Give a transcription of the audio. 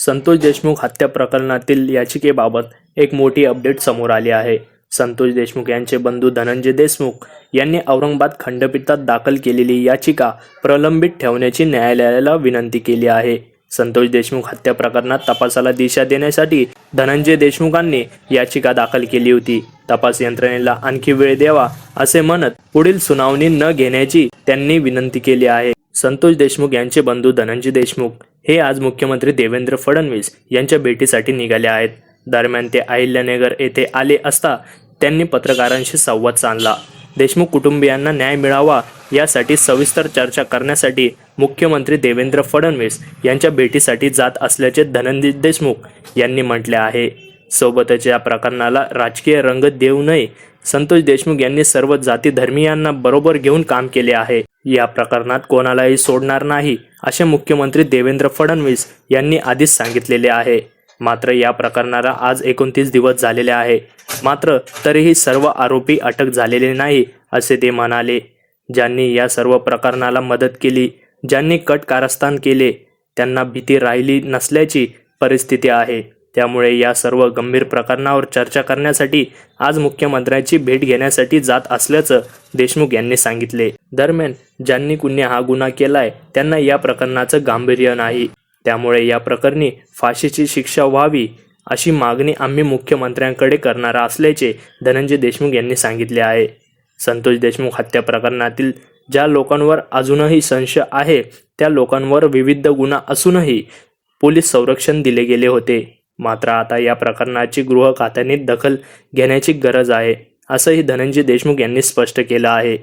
संतोष देशमुख हत्या प्रकरणातील याचिकेबाबत एक मोठी अपडेट समोर आली आहे. संतोष देशमुख यांचे बंधू धनंजय देशमुख यांनी औरंगाबाद खंडपीठात दाखल केलेली याचिका प्रलंबित ठेवण्याची न्यायालयाला विनंती केली आहे. संतोष देशमुख हत्या प्रकरणात तपासाला दिशा देण्यासाठी धनंजय देशमुखांनी याचिका दाखल केली होती. तपास यंत्रणेला आणखी वेळ द्यावा असे म्हणत पुढील सुनावणी न घेण्याची त्यांनी विनंती केली आहे. संतोष देशमुख यांचे बंधू धनंजय देशमुख हे आज मुख्यमंत्री देवेंद्र फडणवीस यांच्या भेटीसाठी निघाले आहेत. दरम्यान ते अहिल्यानगर येथे आले असता त्यांनी पत्रकारांशी संवाद साधला. देशमुख कुटुंबियांना न्याय मिळावा यासाठी सविस्तर चर्चा करण्यासाठी मुख्यमंत्री देवेंद्र फडणवीस यांच्या भेटीसाठी जात असल्याचे धनंजय देशमुख यांनी म्हटले आहे. सोबतच या प्रकरणाला राजकीय रंग देऊ नये. संतोष देशमुख यांनी सर्व जाती धर्मीयांना बरोबर घेऊन काम केले आहे. या प्रकरणात कोणालाही सोडणार नाही असे मुख्यमंत्री देवेंद्र फडणवीस यांनी आधीच सांगितलेले आहे. मात्र या प्रकरणाला आज एकोणतीस दिवस झालेले आहे. मात्र तरीही सर्व आरोपी अटक झालेले नाही असे ते म्हणाले. ज्यांनी या सर्व प्रकरणाला मदत केली ज्यांनी कट कारस्थान केले त्यांना भीती राहिली नसल्याची परिस्थिती आहे. त्यामुळे या सर्व गंभीर प्रकरणावर चर्चा करण्यासाठी आज मुख्यमंत्र्यांची भेट घेण्यासाठी जात असल्याचं देशमुख यांनी सांगितले. दरम्यान ज्यांनी कुणी हा गुन्हा केलाय त्यांना या प्रकरणाचं गांभीर्य नाही. त्यामुळे या प्रकरणी फाशीची शिक्षा व्हावी अशी मागणी आम्ही मुख्यमंत्र्यांकडे करणार असल्याचे धनंजय देशमुख यांनी सांगितले आहे. संतोष देशमुख हत्या प्रकरणातील ज्या लोकांवर अजूनही संशय आहे त्या लोकांवर विविध गुन्हा असूनही पोलीस संरक्षण दिले गेले होते. मात्र आता या प्रकरणाची गृह खात्याने दखल घेण्याची गरज आहे असंही धनंजय देशमुख यांनी स्पष्ट केलं आहे.